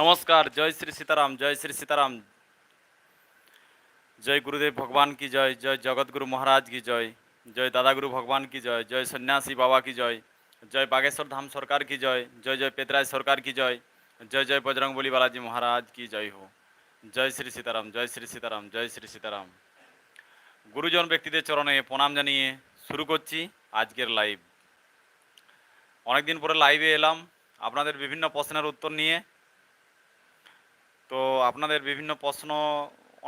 নমস্কার, জয় শ্রী সীতারাম, জয় শ্রী সীতারাম। জয় গুরুদেব ভগবান কি জয় জয় জগৎগুরু মহারাজ কি জয় জয় দাদাগুরু ভগবান কি জয় জয় সন্ন্যাসী বাবা কি জয় জয় বাগেশ্বর ধাম সরকার কি জয় জয় জয় পেতরাজ সরকার কি জয় জয় জয় বজরংবলী বালাজি মহারাজ কি জয় হো। জয় শ্রী সীতারাম, জয় শ্রী সীতারাম, জয় শ্রী সীতারাম। গুরুজন ব্যক্তিদের চরণে প্রণাম জানিয়ে শুরু করছি আজকের লাইভ অনেকদিন পরে লাইভে এলাম। আপনাদের বিভিন্ন প্রশ্নের উত্তর নিয়ে তো আপনাদের বিভিন্ন প্রশ্ন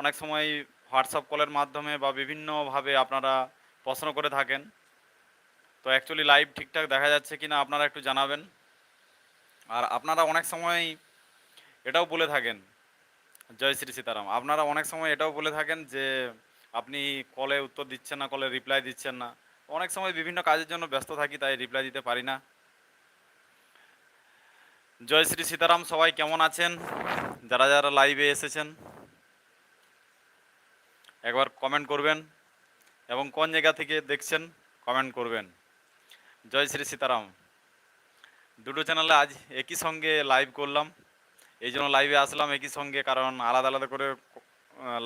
অনেক সময় হোয়াটসঅ্যাপ কলের মাধ্যমে বা বিভিন্নভাবে আপনারা প্রশ্ন করে থাকেন। তো অ্যাকচুয়ালি লাইভ ঠিকঠাক দেখা যাচ্ছে কি না আপনারা একটু জানাবেন। আর আপনারা অনেক সময় এটাও বলে থাকেন, জয় শ্রী সীতারাম, আপনারা অনেক সময় এটাও বলে থাকেন যে আপনি কলে উত্তর দিচ্ছেন না, কলে রিপ্লাই দিচ্ছেন না। অনেক সময় বিভিন্ন কাজের জন্য ব্যস্ত থাকি, তাই রিপ্লাই দিতে পারি না। জয় শ্রী সীতারাম, সবাই কেমন আছেন? যারা যারা লাইভে এসেছেন একবার কমেন্ট করবেন এবং কোন জায়গা থেকে দেখছেন কমেন্ট করবেন। জয় শ্রী সীতারাম। দুটো চ্যানেলে আজ একই সঙ্গে লাইভ করলাম। এই জন্য লাইভে আসলাম একই সঙ্গে কারণ আলাদা আলাদা করে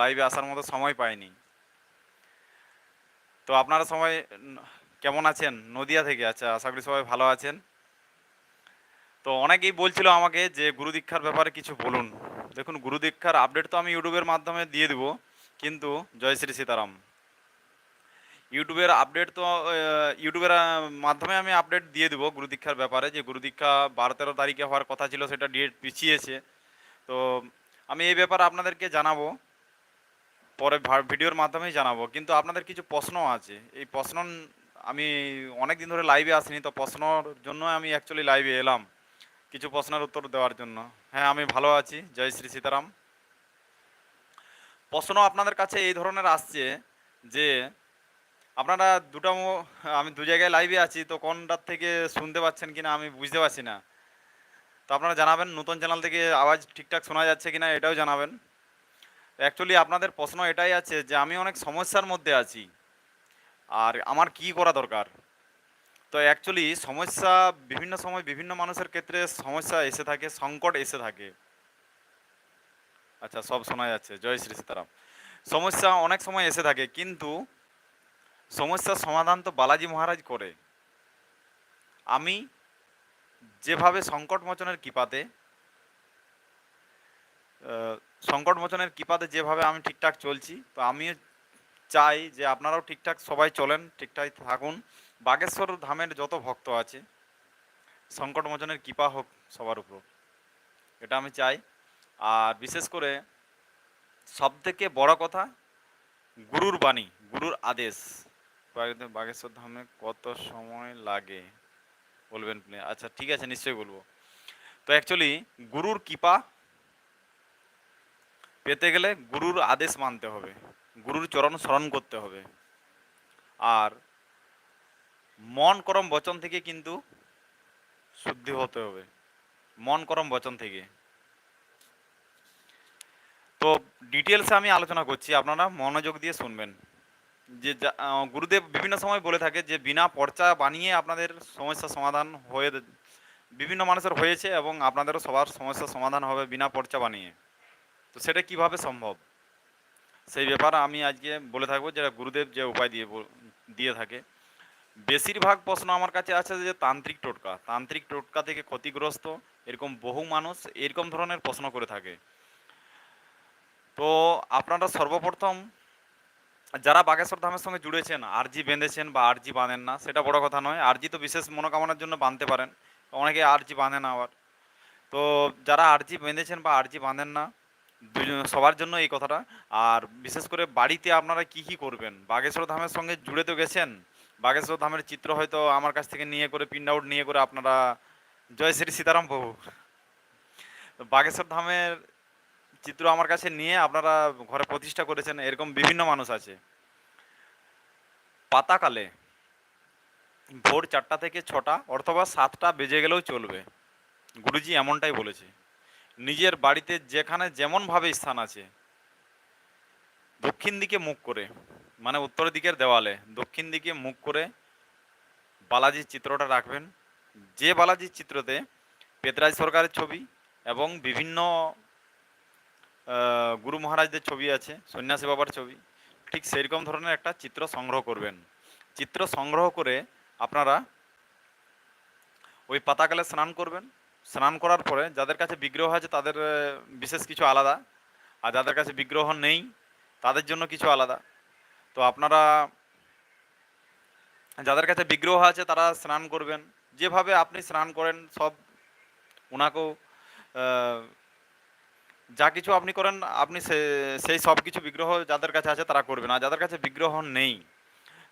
লাইভে আসার মতো সময় পাইনি। তো আপনারা উম, কেমন আছেন? নদিয়া থেকে আচ্ছা আশা করি সবাই ভালো আছেন। তো অনেকেই বলছিল আমাকে যে গুরু দীক্ষার ব্যাপারে কিছু বলুন। দেখুন, গুরু দীক্ষার আপডেট তো আমি ইউটিউবের মাধ্যমে দিয়ে দিব, কিন্তু জয় শ্রী সীতারাম। ইউটিউবের আপডেট তো ইউটিউবের মাধ্যমে আমি আপডেট দিয়ে দেবো গুরু দীক্ষার ব্যাপারে, যে গুরু দীক্ষা বারো তেরো তারিখে হওয়ার কথা ছিল, সেটা ডেট পিছিয়েছে। তো আমি এই ব্যাপারে আপনাদেরকে জানাব, পরে ভিডিওর মাধ্যমেই জানাব, কিন্তু আপনাদের কিছু প্রশ্ন আছে। এই প্রশ্ন আমি অনেক দিন ধরে লাইভে আসিনি, তো প্রশ্নর জন্য আমি অ্যাকচুয়ালি লাইভে এলাম। কিছু প্রশ্নের উত্তর দেওয়ার জন্য। হ্যাঁ আমি ভালো আছি। জয় শ্রী সীতারাম। প্রশ্ন আপনাদের কাছে এই ধরনের আসছে যে, আপনারা দুটো আমি দু জায়গায় লাইভে আছি, তো কোনটার থেকে শুনতে পাচ্ছেন কিনা আমি বুঝতে পারছি না। তো আপনারা জানাবেন, নতুন চ্যানেল থেকে আওয়াজ ঠিকঠাক শোনা যাচ্ছে কিনা এটাও জানাবেন। অ্যাকচুয়ালি আপনাদের প্রশ্ন এটাই আছে যে, আমি অনেক সমস্যার মধ্যে আছি, আর আমার কি করা দরকার? তো অ্যাকচুয়ালি সমস্যা বিভিন্ন সময় বিভিন্ন মানুষের ক্ষেত্রে সমস্যা এসে থাকে, সংকট এসে থাকে। আচ্ছা সব শোনা যাচ্ছে। জয় শ্রী সীতারাম। সমস্যা অনেক সময় এসে থাকে, কিন্তু সমস্যার সমাধান তো বালাজি মহারাজ করে। আমি যেভাবে সংকট মোচনের কৃপাতে সংকট মোচনের কৃপাতে যেভাবে আমি ঠিকঠাক চলছি, তো আমিও চাই যে আপনারাও ঠিকঠাক সবাই চলেন, ঠিকঠাক থাকুন। বাগেশ্বর ধামের যত ভক্ত আছে সংকট মোচনের কৃপা হোক সবার উপর। এটা আমি চাই। আর বিশেষ করে সব থেকে বড় কথা, গুরুর বাণী, গুরুর আদেশ। বাগে- বাগেশ্বর ধামে কত সময় লাগে? বলবেন আচ্ছা ঠিক আছে, নিশ্চয়ই বলব। তো অ্যাকচুয়ালি গুরুর কৃপা পেতে গেলে গুরুর আদেশ মানতে হবে। গুরুর চরণ স্মরণ করতে হবে। আর মন করম বচন থেকে কিন্তু শুদ্ধি হতে হবে। মন করম বচন থেকে। তো ডিটেলসে আমি আলোচনা করছি, আপনারা মনোযোগ দিয়ে শুনবেন। যে গুরুদেব বিভিন্ন সময় বলে থাকে যে, বিনা পর্চা বানিয়ে আপনাদের সমস্যার সমাধান হয়ে, বিভিন্ন মানুষের হয়েছে এবং আপনাদেরও সবার সমস্যার সমাধান হবে বিনা পর্চা বানিয়ে। তো সেটা কীভাবে সম্ভব? সেই ব্যাপারে আমি আজকে বলে থাকব যেটা গুরুদেব যে উপায় দিয়ে দিয়ে থাকে বেশিরভাগ প্রশ্ন আমার কাছে আছে যে তান্ত্রিক টোটকা। তান্ত্রিক টোটকা থেকে ক্ষতিগ্রস্ত, এরকম বহু মানুষ এরকম ধরনের প্রশ্ন করে থাকে। তো আপনারা সর্বপ্রথম যারা বাগেশ্বর ধামের সঙ্গে জুড়েছেন, আরজি বেঁধেছেন বা আরজি বাঁধেন না, সেটা বড় কথা নয়। আরজি তো বিশেষ মনোকামনার জন্য বাঁধতে পারেন। অনেকে আরজি বাঁধে না আবার। তো যারা আরজি বেঁধেছেন বা আরজি বাঁধেন না সবার জন্য এই কথাটা। আর বিশেষ করে বাড়িতে আপনারা কি কি করবেন? বাগেশ্বর ধামের সঙ্গে জুড়ে তো গেছেন বাগেশ্বর ধামের চিত্র হয়তো আমার কাছ থেকে নিয়ে করে প্রিন্ট আউট নিয়ে করে আপনারা জয় শ্রী সীতারাম প্রভু বাগেশ্বর ধামের চিত্র আমার কাছে নিয়ে আপনারা ঘরে প্রতিষ্ঠা করেছেন, এরকম বিভিন্ন মানুষ আছে। পাতাকালে ভোর চারটা থেকে ছটা অথবা সাতটা বেজে গেলেও চলবে। গুরুজি এমনটাই বলেছে। নিজের বাড়িতে যেখানে যেমনভাবে স্থান আছে, দক্ষিণ দিকে মুখ করে মানে উত্তর দিকের দেওয়ালে, দক্ষিণ দিকে মুখ করে বালাজির চিত্রটা রাখবেন। যে বালাজির চিত্রতে পেতরাজ সরকারের ছবি এবং বিভিন্ন গুরু মহারাজদের ছবি আছে, সন্ন্যাসী বাবার ছবি, ঠিক সেরকম ধরনের একটা চিত্র সংগ্রহ করবেন। চিত্র সংগ্রহ করে আপনারা ওই পাতাকালে স্নান করবেন। স্নান করার পরে যাদের কাছে বিগ্রহ আছে তাদের বিশেষ কিছু আলাদা। আর যাদের কাছে বিগ্রহ নেই তাদের জন্য কিছু আলাদা। তো আপনারা যাদের কাছে বিগ্রহ আছে, তারা স্নান করবেন। যেভাবে আপনি স্নান করেন, সব ওনাকেও যা কিছু আপনি করেন, আপনি সেই সব কিছু বিগ্রহ যাদের কাছে আছে, তারা করবেন। আর যাদের কাছে বিগ্রহ নেই,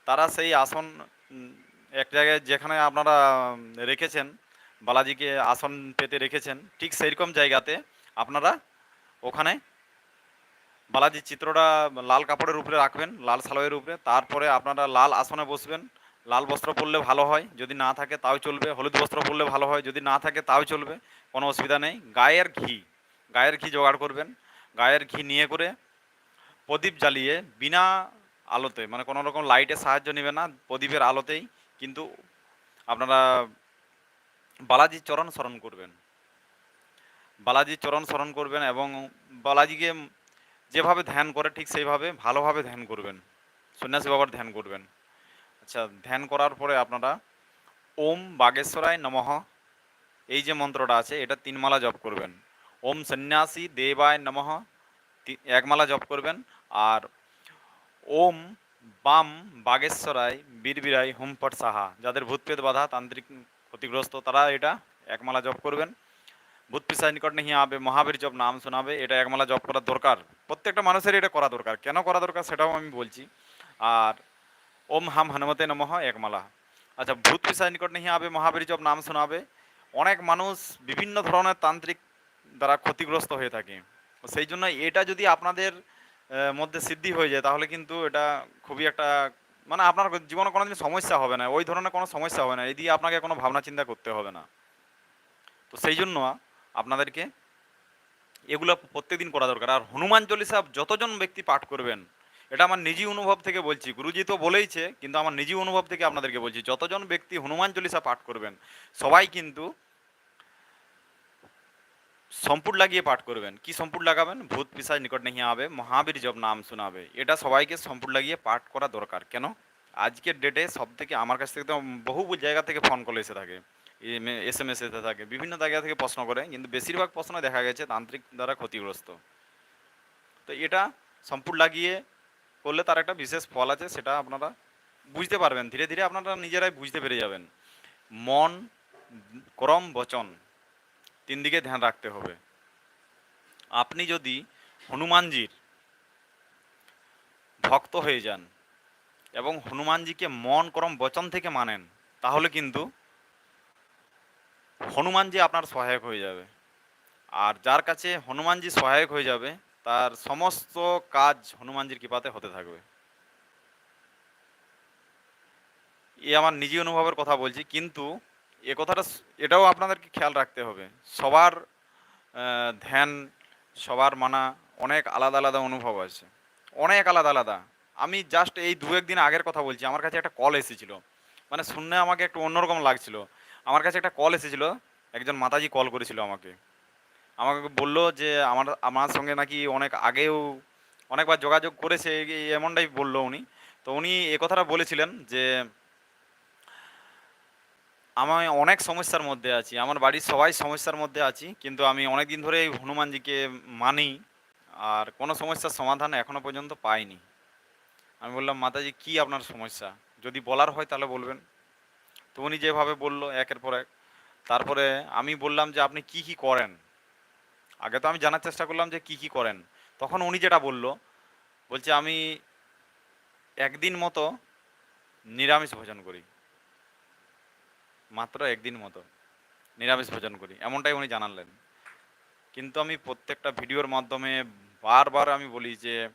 তারা সেই আসন এক জায়গায় যেখানে আপনারা রেখেছেন, বালাজিকে আসন পেতে রেখেছেন, ঠিক সেইরকম জায়গাতে আপনারা ওখানে বালাজির চিত্রটা লাল কাপড়ের উপরে রাখবেন, লাল সালোয়ের উপরে। তারপরে আপনারা লাল আসনে বসবেন। লাল বস্ত্র পরলে ভালো হয়, যদি না থাকে তাও চলবে। হলুদ বস্ত্র পরলে ভালো হয়, যদি না থাকে তাও চলবে, কোনো অসুবিধা নেই। গায়ের ঘি গায়ের ঘি জোগাড় করবেন। গায়ের ঘি নিয়ে করে প্রদীপ জ্বালিয়ে বিনা আলোতে মানে কোনো রকম লাইটের সাহায্য নেবে না, প্রদীপের আলোতেই কিন্তু আপনারা বালাজির চরণ স্মরণ করবেন। বালাজির চরণ স্মরণ করবেন এবং বালাজিকে যেভাবে ধ্যান করে ঠিক সেইভাবে ভালোভাবে ধ্যান করবেন। সন্ন্যাসী বাবার ধ্যান করবেন। আচ্ছা ধ্যান করার পরে আপনারা ওম বাগেশ্বরায় নমঃ। এই যে মন্ত্রটা আছে, এটা তিন মালা জপ করবেন। ওম সন্ন্যাসী দেবায় নমঃ। তি- এক মালা জপ করবেন। আর ওম বাম বাগেশ্বরায় বীরবিরাই হুমপট সাহা। যাদের ভূতপ্রেত বাধা, তান্ত্রিক ক্ষতিগ্রস্ত, তারা এটা এক মালা জপ করবেন। ভূত পিসার নিকট নেই আবে, মহাবীর জপ নাম শোনাবে, এটা একমালা জপ করার দরকার। প্রত্যেকটা মানুষের এটা করা দরকার। কেন করা দরকার সেটাও আমি বলছি। আর ওম হাম হনুমতে নমঃ একমালা। আচ্ছা ভূত পিসার নিকট নেই আবে, মহাবীর জপ নাম শোনাবে। অনেক মানুষ বিভিন্ন ধরনের তান্ত্রিক দ্বারা ক্ষতিগ্রস্ত হয়ে থাকে। সেই জন্য এটা যদি আপনাদের মধ্যে সিদ্ধি হয়ে যায়, তাহলে কিন্তু এটা খুবই একটা মানে আপনার জীবনে কোনোদিন সমস্যা হবে না। ওই ধরনের কোনো সমস্যা হবে না। এই দিয়ে আপনাকে কোনো ভাবনা চিন্তা করতে হবে না। তো সেই জন্য আপনাদেরকে এগুলো প্রত্যেকদিন করা দরকার। আর হনুমান চল্লিশা যতজন ব্যক্তি পাঠ করবেন, এটা আমার নিজি অনুভব থেকে বলছি। গুরুজি তো বলেইছে, কিন্তু আমার নিজি অনুভব থেকে আপনাদেরকে বলছি, যতজন ব্যক্তি হনুমান চল্লিশা পাঠ করবেন, সবাই কিন্তু সম্পুট লাগিয়ে পাঠ করবেন। কি সম্পুট লাগাবেন? ভূত পিসাজ নিকট নেই হবে মহাবীর জব নাম শোনাবে। এটা সবাইকে সম্পুট লাগিয়ে পাঠ করা দরকার। কেন? আজকের ডেটে সব থেকে আমার কাছ থেকে তো বহু জায়গা থেকে ফোন কল এসে থাকে। এস এম এস এতে থাকে। বিভিন্ন জায়গা থেকে প্রশ্ন করে, কিন্তু বেশিরভাগ প্রশ্ন দেখা গেছে তান্ত্রিক দ্বারা ক্ষতিগ্রস্ত। তো এটা সম্পুট লাগিয়ে করলে তার একটা বিশেষ ফল আছে, সেটা আপনারা বুঝতে পারবেন। ধীরে ধীরে আপনারা নিজেরাই বুঝতে পেরে যাবেন। মন, করম, বচন, তিন দিকে ধ্যান রাখতে হবে। আপনি যদি হনুমানজির ভক্ত হয়ে যান এবং হনুমানজিকে মন, করম, বচন থেকে মানেন, তাহলে কিন্তু হনুমানজি আপনার সহায়ক হয়ে যাবে। আর যার কাছে হনুমানজি সহায়ক হয়ে যাবে, তার সমস্ত কাজ হনুমানজির কৃপাতে হতে থাকবে। এ আমার নিজে অনুভবের কথা বলছি, কিন্তু এ কথাটা এটাও আপনাদেরকে খেয়াল রাখতে হবে। সবার ধ্যান, সবার মানা অনেক আলাদা আলাদা অনুভব আছে। অনেক আলাদা আলাদা। আমি জাস্ট এই দু একদিন আগের কথা বলছি, আমার কাছে একটা কল এসেছিল। মানে শুনে আমাকে একটু অন্যরকম লাগছিল। আমার কাছে একটা কল এসেছিল, একজন মাতাজি কল করেছিল আমাকে। আমাকে বলল যে, আমার আমার সঙ্গে নাকি অনেক আগেও অনেকবার যোগাযোগ করেছে এমনটাই বলল উনি। তো উনি এ কথাটা বলেছিলেন যে, আমি অনেক সমস্যার মধ্যে আছি, আমার বাড়ির সবাই সমস্যার মধ্যে আছি, কিন্তু আমি অনেক দিন ধরে এই হনুমানজিকে মানি, আর কোনো সমস্যার সমাধান এখনও পর্যন্ত পাইনি। আমি বললাম, মাতাজি, কি আপনার সমস্যা? যদি বলার হয় তাহলে বলবেন। তো উনি যেভাবে বলল, একের পর এক। তারপরে আমি বললাম যে, আপনি কি কি করেন? আগে তো আমি জানার চেষ্টা করলাম যে, কি কি করেন? তখন উনি যেটা বলল, বলছে, আমি একদিন মতো নিরামিষ ভোজন করি। মাত্র একদিন মতো নিরামিষ ভোজন করি। এমনটাই উনি জানালেন। কিন্তু আমি প্রত্যেকটা ভিডিওর মাধ্যমে বারবার আমি বলি যে,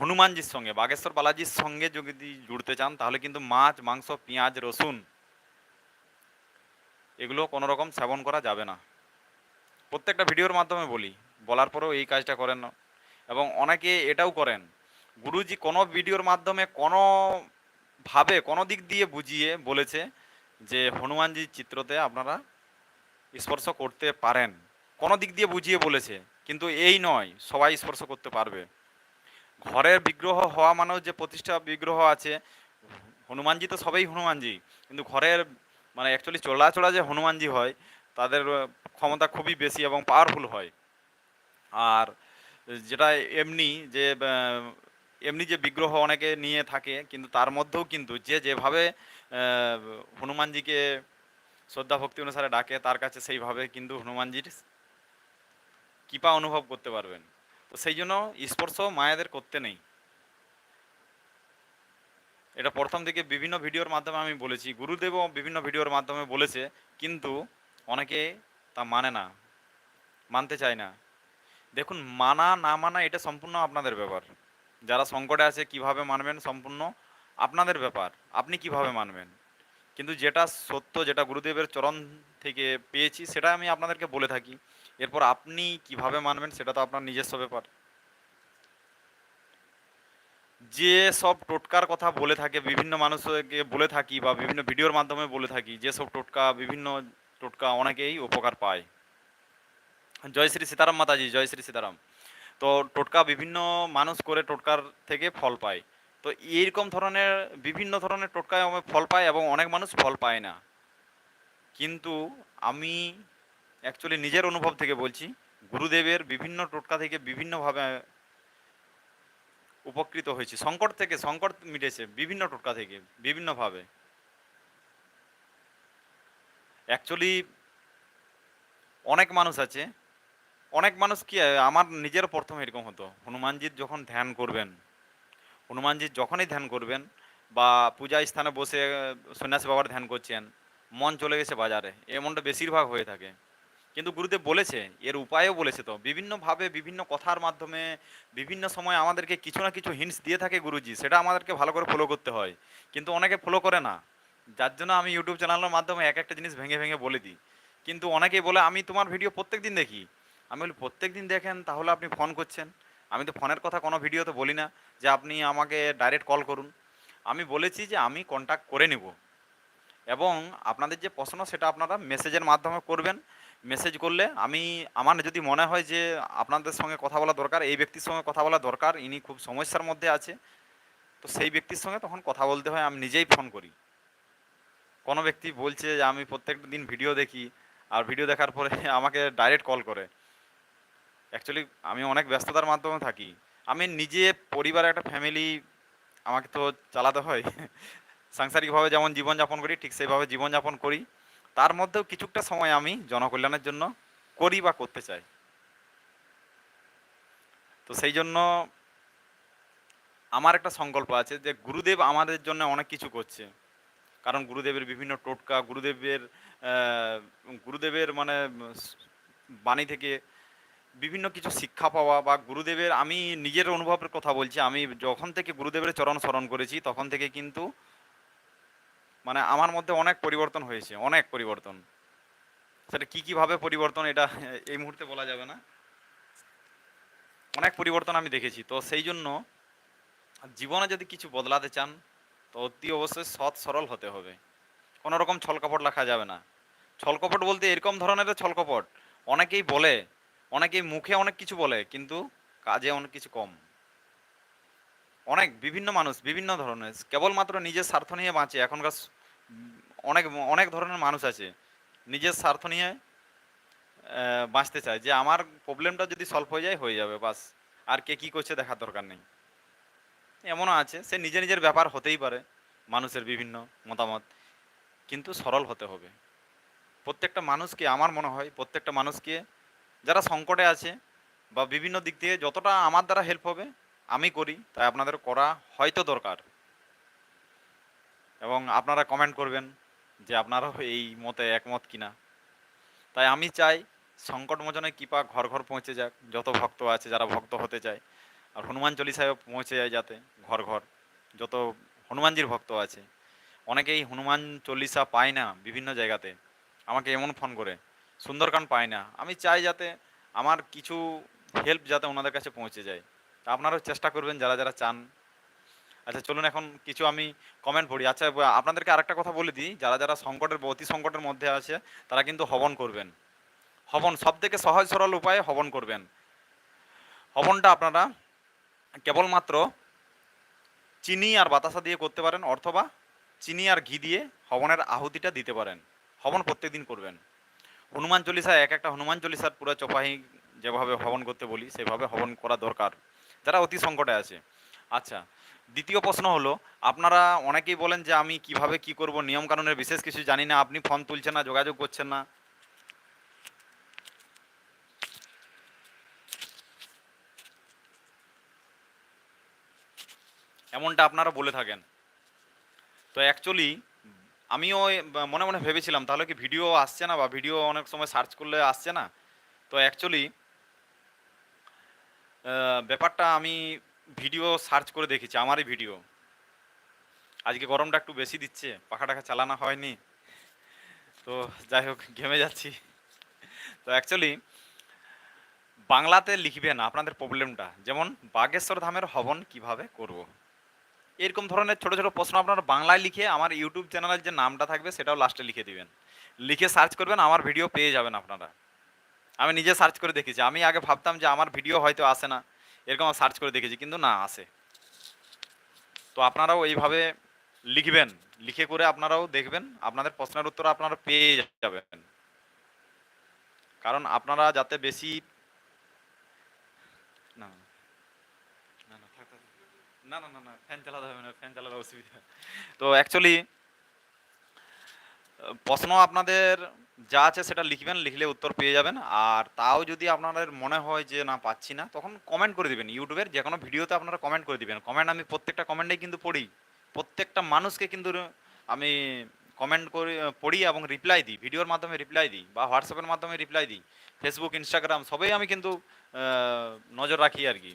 হনুমানজির সঙ্গে, বাগেশ্বর বালাজির সঙ্গে যদি জুড়তে চান, তাহলে কিন্তু মাছ, মাংস, পেঁয়াজ, রসুন এগুলো কোনো রকম সেবন করা যাবে না। প্রত্যেকটা ভিডিওর মাধ্যমে বলি, বলার পরেও এই কাজটা করেন না। এবং অনেকে এটাও করেন, গুরুজি কোনো ভিডিওর মাধ্যমে কোনো ভাবে, কোনো দিক দিয়ে বুঝিয়ে বলেছে যে হনুমানজির চিত্রতে আপনারা স্পর্শ করতে পারেন। কোনো দিক দিয়ে বুঝিয়ে বলেছে, কিন্তু এই নয়, সবাই স্পর্শ করতে পারবে। ঘরের বিগ্রহ হওয়া মানেও যে প্রতিষ্ঠা বিগ্রহ আছে, হনুমানজি তো সবাই হনুমানজি, কিন্তু ঘরের মানে অ্যাকচুয়ালি চোলা যে হনুমানজি হয়, তাদের ক্ষমতা খুবই বেশি এবং পাওয়ারফুল হয়। আর যেটা এমনি যে এমনি যে বিগ্রহ অনেকে নিয়ে থাকে, কিন্তু তার মধ্যেও কিন্তু যে যেভাবে হনুমানজিকে শ্রদ্ধা ভক্তি অনুসারে ডাকে, তার কাছে সেইভাবে কিন্তু হনুমানজির কৃপা অনুভব করতে পারবেন। তো সেই জন্য স্পর্শ মায়েদের করতে নেই। এটা প্রথম থেকে বিভিন্ন ভিডিওর মাধ্যমে আমি বলেছি। গুরুদেবও বিভিন্ন ভিডিওর মাধ্যমে বলেছে, কিন্তু অনেকে তা মানে না, মানতে চায় না। দেখুন, মানা না মানা এটা সম্পূর্ণ আপনাদের ব্যাপার। যারা সংকটে আছে, কীভাবে মানবেন সম্পূর্ণ আপনাদের ব্যাপার, আপনি কীভাবে মানবেন? কিন্তু যেটা সত্য, যেটা গুরুদেবের চরণ থেকে পেয়েছি, সেটা আমি আপনাদেরকে বলে থাকি। এরপর আপনি কীভাবে মানবেন, সেটা তো আপনার নিজস্ব ব্যাপার। যে সব টোটকার কথা বলে থাকে, বিভিন্ন মানুষকে বলে থাকি বা বিভিন্ন ভিডিওর মাধ্যমে বলে থাকি, যে সব টোটকা, বিভিন্ন টোটকা অনেকেই উপকার পায়। জয় শ্রী সীতারাম মাতাজি, জয় শ্রী সীতারাম। তো টোটকা বিভিন্ন মানুষ করে টোটকার থেকে ফল পায়। তো এইরকম ধরনের, বিভিন্ন ধরনের টোটকায় আমি ফল পায় এবং অনেক মানুষ ফল পায় না। কিন্তু আমি অ্যাকচুয়ালি নিজের অনুভব থেকে বলছি, গুরুদেবের বিভিন্ন টোটকা থেকে বিভিন্নভাবে উপকৃত হয়েছি। সংকট থেকে সংকট মিটেছে বিভিন্ন টোটকা থেকে, বিভিন্নভাবে। অ্যাকচুয়ালি অনেক মানুষ আছে। অনেক মানুষ কি, আমার নিজের প্রথম এরকম হতো। হনুমানজির যখন ধ্যান করবেন, হনুমানজির যখনই ধ্যান করবেন বা পূজা স্থানে বসে, সন্ন্যাসী বাবার ধ্যান করছেন, মন চলে গেছে বাজারে। এমনটা বেশিরভাগ হয়ে থাকে। কিন্তু গুরুদেব বলেছে, এর উপায়ও বলেছে তো। বিভিন্নভাবে বিভিন্ন কথার মাধ্যমে বিভিন্ন সময় আমাদেরকে কিছু না কিছু হিন্টস দিয়ে থাকে গুরুজি, সেটা আমাদেরকে ভালো করে ফলো করতে হয়। কিন্তু অনেকে ফলো করে না। যার জন্য আমি ইউটিউব চ্যানেলের মাধ্যমে এক একটা জিনিস ভেঙে ভেঙে বলে দিই। কিন্তু অনেকেই বলে, আমি তোমার ভিডিও প্রত্যেক দিন দেখি। আমি বলি প্রত্যেক দিন দেখেন, তাহলে আপনি ফোন করছেন? আমি তো ফোনের কথা কোনো ভিডিওতে বলি না যে, আপনি আমাকে ডাইরেক্ট কল করুন। আমি বলেছি যে, আমি কন্ট্যাক্ট করে নিব। এবং আপনাদের যে প্রশ্ন, সেটা আপনারা মেসেজের মাধ্যমে করবেন। মেসেজ করলে আমি, আমার যদি মনে হয় যে আপনাদের সঙ্গে কথা বলা দরকার, এই ব্যক্তির সঙ্গে কথা বলা দরকার, ইনি খুব সমস্যার মধ্যে আছে, তো সেই ব্যক্তির সঙ্গে তখন কথা বলতে হয়, আমি নিজেই ফোন করি। কোনো ব্যক্তি বলছে যে, আমি প্রত্যেক দিন ভিডিও দেখি, আর ভিডিও দেখার পরে আমাকে ডাইরেক্ট কল করে। অ্যাকচুয়ালি আমি অনেক ব্যস্ততার মাধ্যমে থাকি। আমি নিজে পরিবারে একটা ফ্যামিলি আমাকে তো চালাতে হয়। সাংসারিকভাবে যেমন জীবনযাপন করি, ঠিক সেইভাবে জীবনযাপন করি। তার মধ্যেও কিছুটা সময় আমি জনকল্যাণের জন্য করি বা করতে চাই। তো সেই জন্য আমার একটা সংকল্প আছে যে গুরুদেব আমাদের জন্য অনেক কিছু করছে। কারণ গুরুদেবের বিভিন্ন টোটকা, গুরুদেবের গুরুদেবের মানে বাণী থেকে বিভিন্ন কিছু শিক্ষা পাওয়া বা গুরুদেবের আমি নিজের অনুভবের কথা বলছি। আমি যখন থেকে গুরুদেবের চরণ স্মরণ করেছি, তখন থেকে কিন্তু মানে আমার মধ্যে অনেক পরিবর্তন হয়েছে, অনেক পরিবর্তন। সেটা কি, কীভাবে পরিবর্তন এটা এই মুহূর্তে বলা যাবে না। অনেক পরিবর্তন আমি দেখেছি। তো সেই জন্য জীবনে যদি কিছু বদলাতে চান, তো অতি অবশ্যই সৎ, সরল হতে হবে। কোনো রকম ছলকপট লেখা যাবে না। ছলকপট বলতে এরকম ধরনের ছলকপট। অনেকেই বলে, অনেকেই মুখে অনেক কিছু বলে, কিন্তু কাজে অনেক কিছু কম। অনেক, বিভিন্ন মানুষ, বিভিন্ন ধরনের, কেবলমাত্র নিজের স্বার্থ নিয়ে বাঁচে। এখনকার অনেক অনেক ধরনের মানুষ আছে। নিজের স্বার্থ নিয়ে বাঁচতে চায়। যে আমার প্রবলেমটা যদি সলভ হয়ে যায়, হয়ে যাবে, বাস। আর কে কী করছে দেখার দরকার নেই। এমনও আছে, সে নিজে নিজের ব্যাপার হতেই পারে, মানুষের বিভিন্ন মতামত। কিন্তু সরল হতে হবে। প্রত্যেকটা মানুষকে, আমার মনে হয়, প্রত্যেকটা মানুষকে যারা সংকটে আছে বা বিভিন্ন দিক দিয়ে যতটা আমার দ্বারা হেল্প হবে, আমি করি। তাই আপনাদের করা হয়তো দরকার। এবং আপনারা কমেন্ট করবেন যে আপনারাও এই মতে একমত কিনা। তাই আমি চাই সংকট মোচনে কৃপা ঘর ঘর পৌঁছে যাক, যত ভক্ত আছে যারা ভক্ত হতে চায়। আর হনুমান চল্লিশায়ও পৌঁছে যায় যাতে ঘর ঘর, যত হনুমানজির ভক্ত আছে। অনেকেই হনুমান চল্লিশা পায় না বিভিন্ন জায়গাতে। আমাকে এমন ফোন করে সুন্দরকাণ্ড পায় না। আমি চাই যাতে আমার কিছু হেল্প যাতে ওনাদের কাছে পৌঁছে যায়। তা আপনারাও চেষ্টা করবেন, যারা যারা চান আচ্ছা চলুন এখন কিছু আমি কমেন্ট পড়ি। আচ্ছা আপনাদেরকে আরেকটা কথা বলে দিই। যারা যারা সংকটের, অতি সংকটের মধ্যে আছে, তারা কিন্তু হবন করবেন। হবন সব থেকে সহজ, সরল উপায়ে হবন করবেন। হবনটা আপনারা কেবলমাত্র চিনি আর বাতাসা দিয়ে করতে পারেন, অথবা চিনি আর ঘি দিয়ে হবনের আহুতিটা দিতে পারেন। হবন প্রত্যেকদিন করবেন। হনুমান চল্লিশা এক একটা হনুমান চল্লিশার পুরো চপাহি যেভাবে হবন করতে বলি, সেভাবে হবন করা দরকার, যারা অতি সংকটে আছে। আচ্ছা দ্বিতীয় প্রশ্ন হলো, আপনারা অনেকেই বলেন যে আমি কীভাবে কি করব নিয়ম কানুনের বিশেষ কিছু জানি না, আপনি ফোন তুলছেন না, যোগাযোগ করছেন না। এমনটা আপনারা বলে থাকেন। তো অ্যাকচুয়ালি আমিও মনে মনে ভেবেছিলাম, তাহলে কি ভিডিও আসছে না, বা ভিডিও অনেক সময় সার্চ করলে আসছে না? তো অ্যাকচুয়ালি ব্যাপারটা আমি ভিডিও সার্চ করে দেখেছি, আমারই ভিডিও। আজকে গরমটা একটু বেশি দিচ্ছে, পাখা টাখা চালানো হয়নি। তো যাই হোক, ঘেমে যাচ্ছি। তো অ্যাকচুয়ালি বাংলাতে লিখবেন আপনাদের প্রবলেমটা। যেমন, বাগেশ্বর ধামের হবন কীভাবে করব। এরকম ধরনের ছোট ছোট প্রশ্ন আপনারা বাংলায় লিখে আমার ইউটিউব চ্যানেলের যে নামটা থাকবে, সেটাও লাস্টে লিখে দিবেন। লিখে সার্চ করবেন, আমার ভিডিও পেয়ে যাবেন আপনারা। আমি নিজে সার্চ করে দেখেছি। আমি আগে ভাবতাম যে আমার ভিডিও হয়তো আসে না। এরকম সার্চ করে দেখেছি, কিন্তু না আসে তো আপনারাও এইভাবে লিখবেন, লিখে করে আপনারাও দেখবেন, আপনাদের প্রশ্নের উত্তর আপনারা পেয়ে যাবেন। কারণ আপনারা যাতে বেশি না না না না ফ্যান চালাতে হবে না ফ্যান চালাতে অসুবিধা। তো অ্যাকচুয়ালি প্রশ্ন আপনাদের যা আছে সেটা লিখবেন, লিখলে উত্তর পেয়ে যাবেন। আর তাও যদি আপনাদের মনে হয় যে না, পাচ্ছি না, তখন কমেন্ট করে দিবেন। ইউটিউবের যে কোনো ভিডিওতে আপনারা কমেন্ট করে দিবেন। কমেন্ট আমি প্রত্যেকটা কমেন্টেই কিন্তু পড়ি। প্রত্যেকটা মানুষকে কিন্তু আমি কমেন্ট করে, পড়ি এবং রিপ্লাই দিই। ভিডিওর মাধ্যমে রিপ্লাই দিই বা হোয়াটসঅ্যাপের মাধ্যমে রিপ্লাই দিই। ফেসবুক ইনস্টাগ্রাম সবেই আমি কিন্তু নজর রাখি আর কি।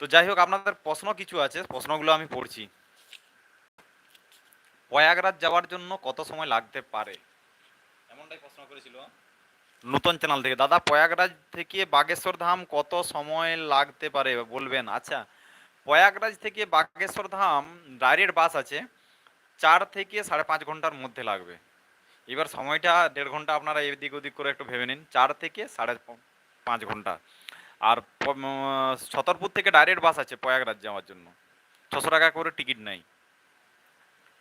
তো যাই হোক, আপনাদের প্রশ্ন কিছু আছে। প্রশ্নগুলো আমি পড়ছি। প্রয়াগরাজ যাওয়ার জন্য কত সময় লাগতে পারে? নতুন চ্যানেল থেকে। দাদা, প্রয়াগরাজ থেকে বাগেশ্বর ধাম কত সময় লাগতে পারে বলবেন? আচ্ছা প্রয়াগরাজ থেকে বাগেশ্বর ধাম ডাইরেক্ট বাস আছে, চার থেকে সাড়ে পাঁচ ঘণ্টার মধ্যে লাগবে। এবার সময়টা দেড় ঘণ্টা, আপনারা এদিক ওদিক করে একটু ভেবে নিন। চার থেকে সাড়ে পাঁচ ঘণ্টা। আর ছতরপুর থেকে ডাইরেক্ট বাস আছে প্রয়াগরাজ যাওয়ার জন্য। ছশো টাকা করে টিকিট নেই।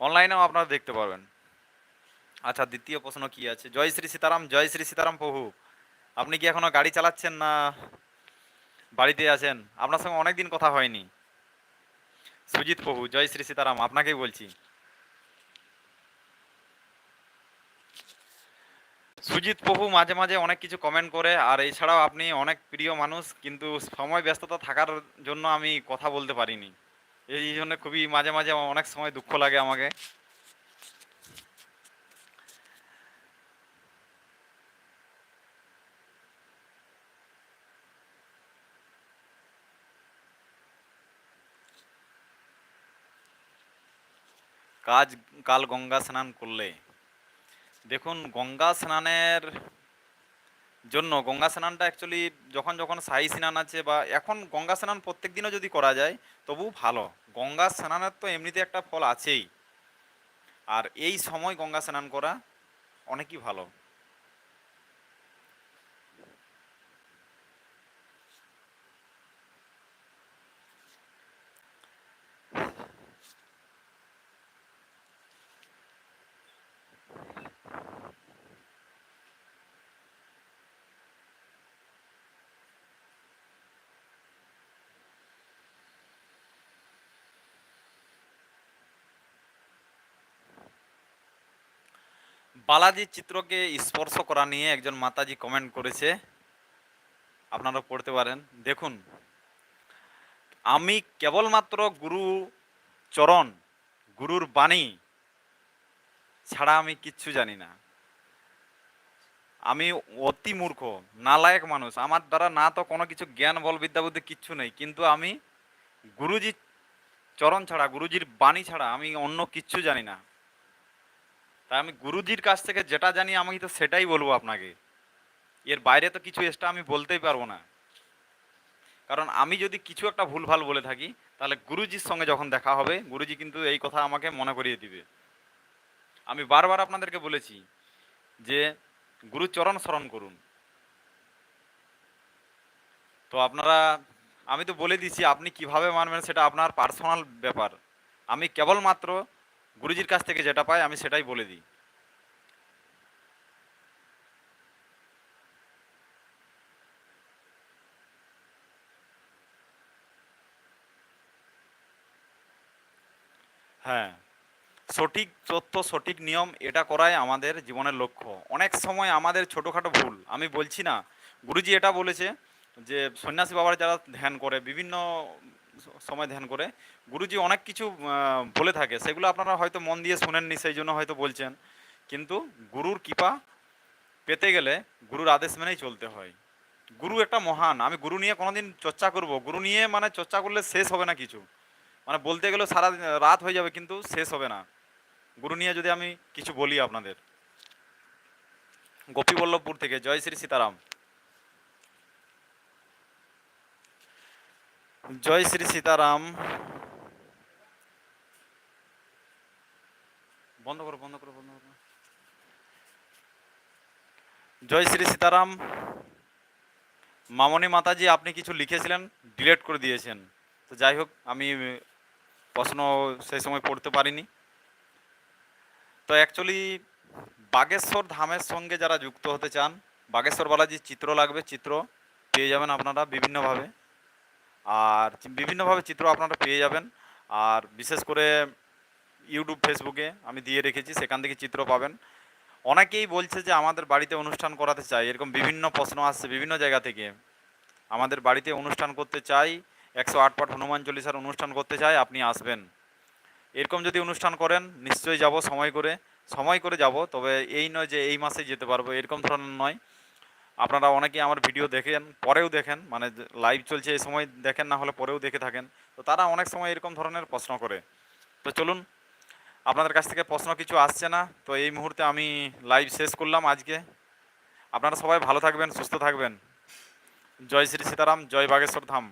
অনলাইনেও আপনারা দেখতে পারবেন। আচ্ছা দ্বিতীয় প্রশ্ন কি আছে? জয় শ্রী সীতারাম, জয় শ্রী সীতারাম প্রভু। আপনি কি এখনও গাড়ি চালাচ্ছেন না বাড়িতে আছেন? আপনার সঙ্গে অনেক দিন কথা হয়নি। সুজিত প্রভু, জয় শ্রী সীতারাম, আপনাকেই বলছি। সুজিত প্রভু মাঝে মাঝে অনেক কিছু কমেন্ট করে, আর এছাড়াও আপনি অনেক প্রিয় মানুষ, কিন্তু সময় ব্যস্ততা থাকার জন্য আমি কথা বলতে পারিনি। এই জন্য খুবই মাঝে মাঝে অনেক সময় দুঃখ লাগে আমাকে। কাজ, কাল গঙ্গা স্নান করলে। দেখুন, গঙ্গা স্নানের জন্য, গঙ্গা স্নানটা অ্যাকচুয়ালি যখন যখন সাই স্নান আছে বা এখন গঙ্গা স্নান প্রত্যেক দিনও যদি করা যায় তবু ভালো। গঙ্গা স্নানের তো এমনিতে একটা ফল আছেই। আর এই সময় গঙ্গা স্নান করা অনেকই ভালো। বালাজি চিত্রকে স্পর্শ করা নিয়ে একজন মাতাজি কমেন্ট করেছে। আপনারা পড়তে পারেন। দেখুন, আমি কেবলমাত্র গুরু চরণ, গুরুর বাণী ছাড়া আমি কিচ্ছু জানি না। আমি অতি মূর্খ, নালায়ক মানুষ। আমার দ্বারা না তো কোনো কিছু জ্ঞান, বল, বিদ্যা, বুদ্ধি কিচ্ছু নেই। কিন্তু আমি গুরুজি চরণ ছাড়া, গুরুজির বাণী ছাড়া আমি অন্য কিচ্ছু জানি না। তাই আমি গুরুজির কাছ থেকে যেটা জানি আমি তো সেটাই বলব আপনাকে। এর বাইরে তো কিছু এক্সট্রা আমি বলতেই পারব না। কারণ আমি যদি কিছু একটা ভুলভাল বলে থাকি, তাহলে গুরুজির সঙ্গে যখন দেখা হবে, গুরুজি কিন্তু এই কথা আমাকে মনে করিয়ে দিবে। আমি বারবার আপনাদেরকে বলেছি যে গুরুর চরণ স্মরণ করুন। তো আপনারা, আমি তো বলে দিছি আপনি কীভাবে মানবেন সেটা আপনার পার্সোনাল ব্যাপার। আমি কেবলমাত্র গুরুজির কাছ থেকে যেটা পাই আমি সেটাই বলে দিই। হ্যাঁ সঠিক তথ্য, সঠিক নিয়ম, এটা করাই আমাদের জীবনের লক্ষ্য। অনেক সময় আমাদের ছোটোখাটো ভুল, আমি বলছি না। গুরুজি এটা বলেছে যে, সন্ন্যাসী বাবার যারা ধ্যান করে, বিভিন্ন সময় ধ্যান করে। গুরুজি অনেক কিছু বলে থাকে। সেগুলো আপনারা হয়তো মন দিয়ে শুনেননি, সেই জন্য হয়তো বলছেন। কিন্তু গুরুর কৃপা পেতে গেলে গুরুর আদেশ মেনেই চলতে হয়। গুরু একটা মহান। আমি গুরু নিয়ে কোনোদিন চর্চা করব। গুরু নিয়ে মানে চর্চা করলে শেষ হবে না কিছু। মানে বলতে গেলেও সারা রাত হয়ে যাবে কিন্তু শেষ হবে না। গুরু নিয়ে যদি আমি কিছু বলি আপনাদের। গোপীবল্লভপুর থেকে। জয় শ্রী সীতারাম। জয় শ্রী সীতারাম। বন্ধ করো বন্ধ করো বন্ধ করো। জয় শ্রী সীতারাম। মামনি মাতাজি, আপনি কিছু লিখেছিলেন ডিলেট করে দিয়েছেন। তো যাই হোক, আমি প্রশ্ন সেই সময় পড়তে পারিনি। তো অ্যাকচুয়ালি বাগেশ্বর ধামের সঙ্গে যারা যুক্ত হতে চান, বাগেশ্বর বালাজির চিত্র লাগবে, চিত্র পেয়ে যাবেন আপনারা বিভিন্নভাবে। আর বিভিন্নভাবে চিত্র আপনারা পেয়ে যাবেন। আর বিশেষ করে ইউটিউব, ফেসবুকে আমি দিয়ে রেখেছি, সেখান থেকে চিত্র পাবেন। অনেকেই বলছে যে আমাদের বাড়িতে অনুষ্ঠান করাতে চাই, এরকম বিভিন্ন প্রশ্ন আসছে বিভিন্ন জায়গা থেকে। আমাদের বাড়িতে অনুষ্ঠান করতে চাই, একশো আট পাঠ হনুমান চল্লিশার অনুষ্ঠান করতে চাই, আপনি আসবেন। এরকম যদি অনুষ্ঠান করেন, নিশ্চয়ই যাব সময় করে। সময় করে যাব, তবে এই নয় যে এই মাসে যেতে পারব, এরকম ধরনের নয়। আপনারা অনেকে আমার ভিডিও দেখেন, পরেও দেখেন মানে লাইভ চলছে এই সময় দেখেন, না হলে পরেও দেখে থাকেন। তো তারা অনেক সময় এরকম ধরনের প্রশ্ন করে। তো চলুন, আপনাদের কাছ থেকে প্রশ্ন কিছু আসছে না, তো এই মুহূর্তে আমি লাইভ শেষ করলাম আজকে। আপনারা সবাই ভালো থাকবেন, সুস্থ থাকবেন। জয় শ্রী সীতারাম, জয় বাগেশ্বর ধাম।